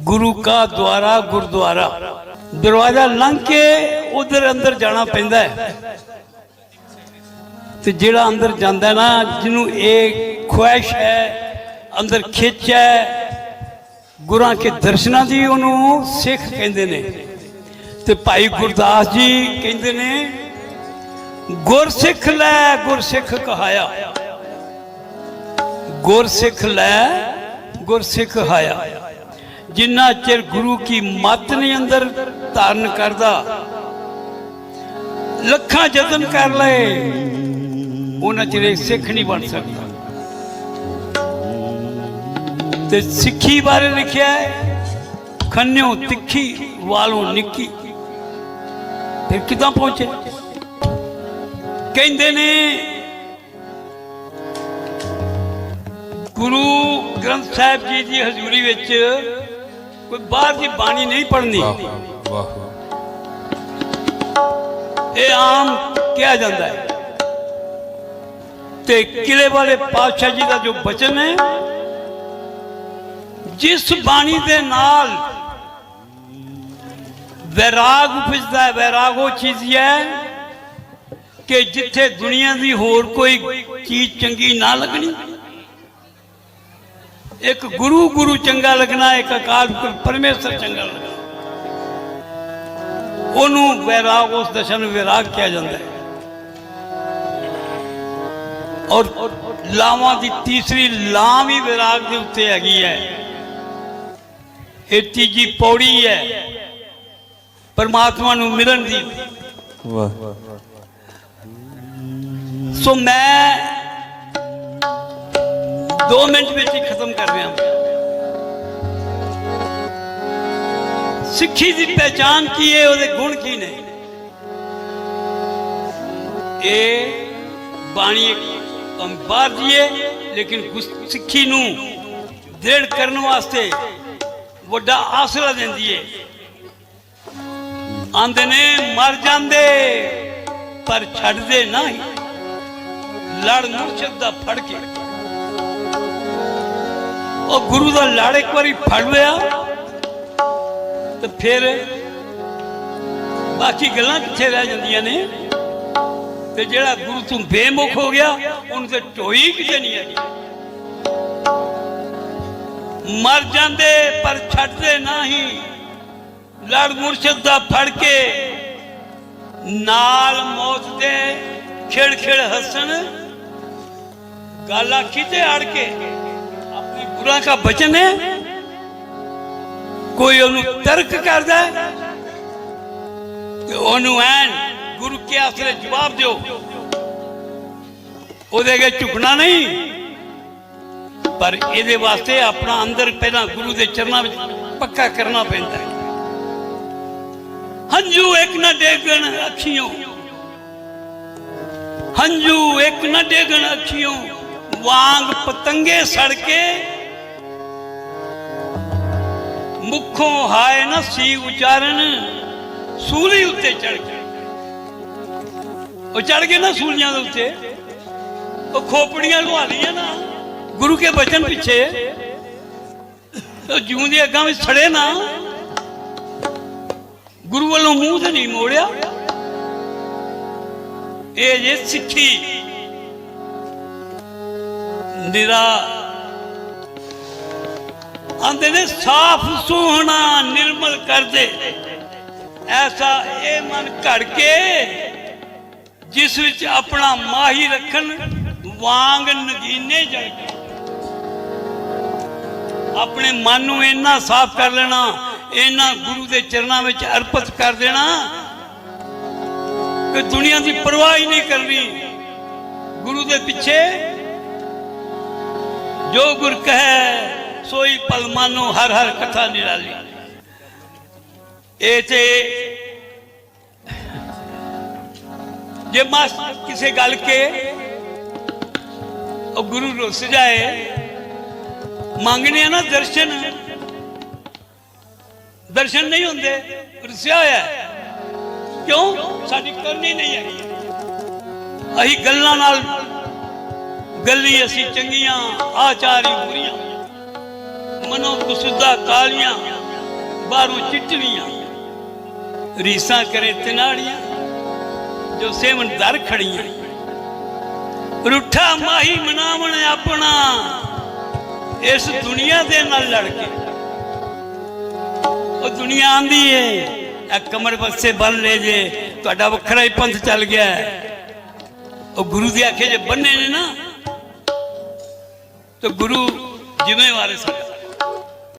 ਗੁਰੂ ਕਾ ਦੁਆਰਾ, ਗੁਰਦੁਆਰਾ। ਦਰਵਾਜ਼ਾ ਲੰਘ ਕੇ ਉਧਰ ਅੰਦਰ ਜਾਣਾ ਪੈਂਦਾ ਹੈ। ਤੇ ਜਿਹੜਾ ਅੰਦਰ ਜਾਂਦਾ ਨਾ, ਜਿਹਨੂੰ ਇਹ ਖੁਆਇਸ਼ ਹੈ, ਅੰਦਰ ਖਿੱਚ ਹੈ, ਗੁਰਾਂ ਕੇ ਦਰਸ਼ਨਾਂ ਦੀ ਉਹਨੂੰ ਸਿੱਖ ਕਹਿੰਦੇ ਨੇ। ਤੇ ਭਾਈ ਗੁਰਦਾਸ ਜੀ ਕਹਿੰਦੇ ਨੇ, ਗੁਰਸਿੱਖ ਲੈ, ਗੁਰਸਿੱਖ ਕਹਾਇਆ। ਗੁਰਸਿੱਖ ਲੈ, ਗੁਰਸਿੱਖ ਹਾਇਆ। ਜਿੰਨਾ ਚਿਰ ਗੁਰੂ ਕੀ ਮੱਤ ਨਹੀਂ ਅੰਦਰ ਧਾਰਨ ਕਰਦਾ, ਲੱਖਾਂ ਯਤਨ ਕਰ ਲਏ, ਉਹਨਾਂ ਚਿਰ ਇਹ ਸਿੱਖ ਨਹੀਂ ਬਣ ਸਕਦਾ। ਤੇ ਸਿੱਖੀ ਬਾਰੇ ਲਿਖਿਆ ਹੈ, ਖੰਨਿਓ ਤਿੱਖੀ, ਵਾਲੋਂ ਨਿੱਕੀ। ਫਿਰ ਕਿਦਾਂ ਪਹੁੰਚੇ? ਕਹਿੰਦੇ ਨੇ, ਗੁਰੂ ਗ੍ਰੰਥ ਸਾਹਿਬ ਜੀ ਦੀ ਹਜ਼ੂਰੀ ਵਿੱਚ ਕੋਈ ਬਾਹਰ ਦੀ ਬਾਣੀ ਨਹੀਂ ਪੜਨੀ ਵਾਹ ਵਾਹ। ਇਹ ਆਮ ਕਿਹਾ ਜਾਂਦਾ ਹੈ। ਤੇ ਕਿਲੇ ਵਾਲੇ ਪਾਤਸ਼ਾਹ ਜੀ ਦਾ ਜੋ ਬਚਨ ਹੈ ਜਿਸ ਬਾਣੀ ਦੇ ਨਾਲ ਵੈਰਾਗ ਉਪਜਦਾ ਹੈ ਵੈਰਾਗ ਉਹ ਚੀਜ਼ ਹੈ ਕਿ ਜਿੱਥੇ ਦੁਨੀਆ ਦੀ ਹੋਰ ਕੋਈ ਚੀਜ਼ ਚੰਗੀ ਨਾ ਲੱਗਣੀ। ਇੱਕ ਗੁਰੂ ਗੁਰੂ ਚੰਗਾ ਲੱਗਣਾ ਇੱਕ ਅਕਾਲ ਪੁਰਖ ਪਰਮੇਸ਼ਰ ਚੰਗਾ ਲੱਗਣਾ। ਉਹਨੂੰ ਵੈਰਾਗ ਉਸ ਦਸ਼ਾ ਨੂੰ ਵੈਰਾਗ ਕਿਹਾ ਜਾਂਦਾ ਹੈ। ਔਰ ਲਾਵਾਂ ਦੀ ਤੀਸਰੀ ਲਾਂ ਵੀ ਵੈਰਾਗ ਦੇ ਉੱਤੇ ਹੈਗੀ ਹੈ। ਇਹ ਤੀਜੀ ਪੌੜੀ ਹੈ। ਪਰਮਾਤਮਾ ਨੂੰ ਮਿਲਣ ਦੀ। ਵਾਹ। ਸੋ ਮੈਂ 2 ਮਿੰਟ ਵਿੱਚ ਹੀ ਖਤਮ ਕਰ ਰਿਹਾ ਸਿੱਖੀ ਦੀ ਪਹਿਚਾਨ ਕੀ ਹੈ, ਉਹਦੇ ਗੁਣ ਕੀ ਨੇ? ਇਹ ਬਾਣੀ ਅੰਬਾਰ ਦੀ ਹੈ, ਲੇਕਿਨ ਸਿੱਖੀ ਨੂੰ ਦ੍ਰਿੜ ਕਰਨ ਵਾਸਤੇ ਵੱਡਾ ਆਸਰਾ ਦਿੰਦੀ ਹੈ। ਆਂਦੇ ਨੇ, ਮਰ ਜਾਂਦੇ, ਪਰ ਛੱਡਦੇ ਨਹੀਂ। ਲੜ ਮੁਰਸ਼ਦ ਦਾ ਫੜ ਕੇ। ਉਹ ਗੁਰੂ ਦਾ ਲੜ ਇੱਕ ਵਾਰੀ ਫੜ ਲਿਆ ਤੇ ਫਿਰ ਬਾਕੀ ਗੱਲਾਂ ਕਿੱਥੇ ਰਹਿ ਜਾਂਦੀਆਂ ਨੇ? ਤੇ ਜਿਹੜਾ ਗੁਰੂ ਤੋਂ ਬੇਮੁਖ ਹੋ ਗਿਆ, ਉਹਨੂੰ ਤੇ ਢੋਈ ਕਿਤੇ ਨਹੀਂ ਹੈਗੀ। ਮਰ ਜਾਂਦੇ ਪਰ ਛੱਡਦੇ ਨਹੀਂ, ਲੜ ਮੁਰਸ਼ਦ ਦਾ ਫੜ ਕੇ ਨਾਲ ਮੌਤ ਦੇ ਖਿੜ ਖਿੜ ਹੱਸਣ, ਗਾਲਾ ਕਿਤੇ ਅੜ ਕੇ। ਆਪਣੇ ਗੁਰਾਂ ਦਾ ਬਚਨ ਕੋਈ ਉਹਨੂੰ ਤਰਕ ਕਰਦਾ ਹੈ ਤੇ ਉਹਨੂੰ ਐਨ ਗੁਰੂ ਕੇ ਆਸਰੇ ਜਵਾਬ ਦਿਓ। ਉਹਦੇ ਅੱਗੇ ਝੁਕਣਾ ਨਹੀਂ। ਪਰ ਇਹਦੇ ਵਾਸਤੇ ਆਪਣਾ ਅੰਦਰ ਪਹਿਲਾਂ ਗੁਰੂ ਦੇ ਚਰਨਾਂ ਵਿੱਚ ਪੱਕਾ ਕਰਨਾ ਪੈਂਦਾ ਹੈ। ਹੰਝੂ ਇੱਕ ਨਾ ਡੇਗਣ ਅੱਖੀਆਂ ਹੰਝੂ ਇੱਕ ਨਾ ਡੇਗਣ ਅੱਖੀਆਂ ਵਾਂਗ ਪਤੰਗੇ ਸੜ ਕੇ ਮੁਖੋਂ ਹਾਏ ਨਾ ਸੀ ਉਚਾਰਨ, ਸੂਲੀ ਉੱਤੇ ਚੜ ਕੇ ਉਹ ਚੜ ਗਏ ਨਾ ਸੂਲੀਆਂ ਦੇ ਉੱਤੇ। ਉਹ ਖੋਪੜੀਆਂ ਲਵਾ ਲਈਆਂ ਨਾ। ਗੁਰੂ ਕੇ ਬਚਨ ਪਿੱਛੇ। ਉਹ ਜੂੰ ਦੇ ਅੱਗਾਂ ਵਿੱਚ ਸੜੇ ਨਾ। ਗੁਰੂ ਵੱਲੋਂ ਮੂੰਹ ਤੇ ਨਹੀਂ ਮੋੜਿਆ। ਇਹ ਜੇ ਸਿੱਖੀ। ਨਿਰਾ ਆਂਦੇ ਨੇ, ਸਾਫ਼ ਸੋਹਣਾ, ਨਿਰਮਲ ਕਰਦੇ ਐਸਾ ਇਹ ਮਨ ਘੜ ਕੇ ਜਿਸ ਵਿੱਚ ਆਪਣਾ ਮਾਹੀ ਰੱਖਣ ਵਾਂਗ ਨਗੀਨੇ ਜਲ ਕੇ ਆਪਣੇ ਮਨ ਨੂੰ ਇੰਨਾ ਸਾਫ਼ ਕਰ ਲੈਣਾ ਇਹਨਾਂ ਗੁਰੂ ਦੇ ਚਰਨਾਂ ਵਿੱਚ ਅਰਪਿਤ ਕਰ ਦੇਣਾ ਕਿ ਦੁਨੀਆ ਦੀ ਪਰਵਾਹ ਹੀ ਨਹੀਂ ਕਰਨੀ। ਗੁਰੂ ਦੇ ਪਿੱਛੇ ਜੋ ਗੁਰ ਕਹੈ ਸੋਈ ਪਲ ਮਾਨੋ ਹਰ ਹਰ ਕਥਾ ਨਿਰਾਲੀ ਇਹ ਤੇ ਜੇ ਮਾਸ ਕਿਸੇ ਗੱਲ ਕੇ ਉਹ ਗੁਰੂ ਰੁੱਸ ਜਾਏ, ਮੰਗਣੇ ਆ ਨਾ ਦਰਸ਼ਨ। ਦਰਸ਼ਨ ਨਹੀਂ ਹੁੰਦੇ, ਰੁੱਸਿਆ ਹੋਇਆ ਕਿਉਂ? ਸਾਡੀ ਕਰਨੀ ਨਹੀਂ ਹੈਗੀ। ਅਸੀਂ ਗੱਲਾਂ ਨਾਲ, ਗੱਲੀ ਅਸੀਂ ਚੰਗੀਆਂ, ਆਚਾਰੀ ਬੁਰੀਆਂ। ਮਨੋ ਕੁਸੁਦਾ ਕਾਲੀਆਂ, ਬਾਹਰੋਂ ਚਿੱਟਣੀਆਂ। ਰੀਸਾਂ ਕਰੇ ਤਿਨਾੜੀਆਂ, ਜੋ ਸੇਵਨ ਦਰ ਖੜੀਆਂ। ਰੁੱਠਾ ਮਾਹੀ ਮਨਾਵਣ ਆਪਣਾ, ਇਸ ਦੁਨੀਆ ਦੇ ਨਾਲ ਲੜ ਕੇ। ਉਹ ਦੁਨੀਆ ਆਂਦੀ ਏ, ਇਹ ਕਮਰ ਬਕਸੇ ਬੰਨ ਲੈ ਜੇ, ਤੁਹਾਡਾ ਵੱਖਰਾ ਹੀ ਪੰਥ ਚੱਲ ਗਿਆ। ਉਹ ਗੁਰੂ ਦੇ ਆਖੇ ਜੇ ਬੰਨੇ ਨੇ ਨਾ, ਤੇ ਗੁਰੂ ਜ਼ਿੰਮੇਵਾਰ ਹੈ ਸਾਡਾ